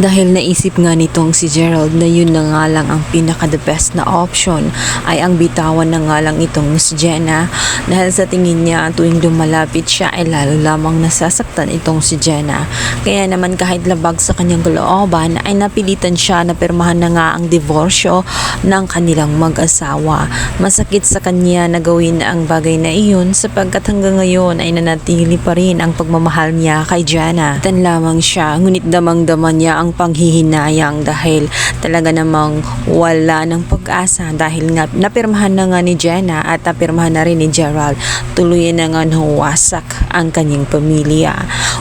Dahil naisip nga nitong si Gerald na yun na nga lang ang pinaka the best na option ay ang bitawan na nga lang itong si Jenna dahil sa tingin niya tuwing lumalapit siya ay lalo lamang nasasaktan itong si Jenna. Kaya naman kahit labag sa kanyang kalooban ay napilitan siya na pirmahan na nga ang divorsyo ng kanilang mag-asawa. Masakit sa kanya na gawin ang bagay na iyon sapagkat hanggang ngayon ay nanatili pa rin ang pagmamahal niya kay Jenna. Tan lamang siya ngunit damang-dama niya ang panghihinayang dahil talaga namang wala ng pag-asa dahil nga napirmahan na nga ni Jenna at napirmahan na rin ni Gerald. Tuluyan na nga nawasak ang kanyang pamilya.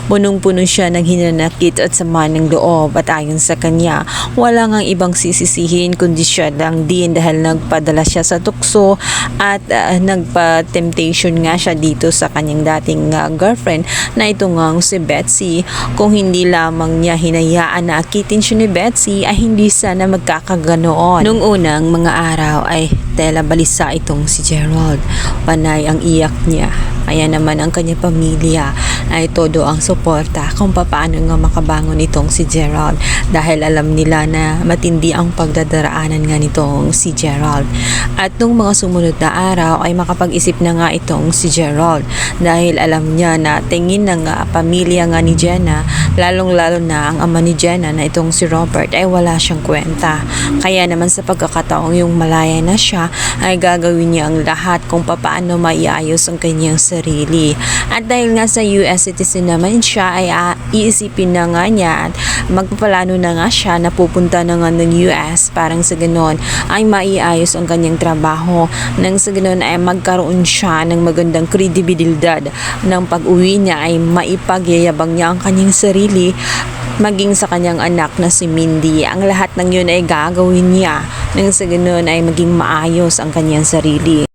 Punong-puno siya ng hinanakit at sama ng loob at ayon sa kanya, wala ngang ibang sisisihin kundi siya lang din dahil nagpadala siya sa tukso at ah, nagpa-temptation nga siya dito sa kanyang dating ah, girlfriend na ito nga si Betsy. Kung hindi lamang niya hinayaan na akitin siya ni Betsy ay hindi sana magkakaganoon. Nung unang mga araw ay tela balisa itong si Gerald. Panay ang iyak niya. Kaya naman ang kanyang pamilya ay todo ang suporta kung paano nga makabangon itong si Gerald dahil alam nila na matindi ang pagdadaraanan nga nitong si Gerald. At nung mga sumunod na araw ay makapag-isip na nga itong si Gerald dahil alam niya na tingin ng ah, pamilya nga ni Jenna lalong-lalo na ang ama ni Jenna na itong si Robert ay wala siyang kwenta. Kaya naman sa pagkakataong yung malaya na siya ay gagawin niya ang lahat kung paano maiayos ang kanyang sarili. At dahil nga sa US citizen naman siya ay ah, iisipin na nga niya at magpapalano na nga siya na pupunta na nga ng US parang sa ganon ay maiayos ang kanyang trabaho. Nang sa ganon ay magkaroon siya ng magandang kredibilidad. Ng pag-uwi niya ay maipagyayabang niya ang kanyang sarili maging sa kanyang anak na si Mindy. Ang lahat ng yun ay gagawin niya nang sa ganon ay maging maayos ang kanyang sarili.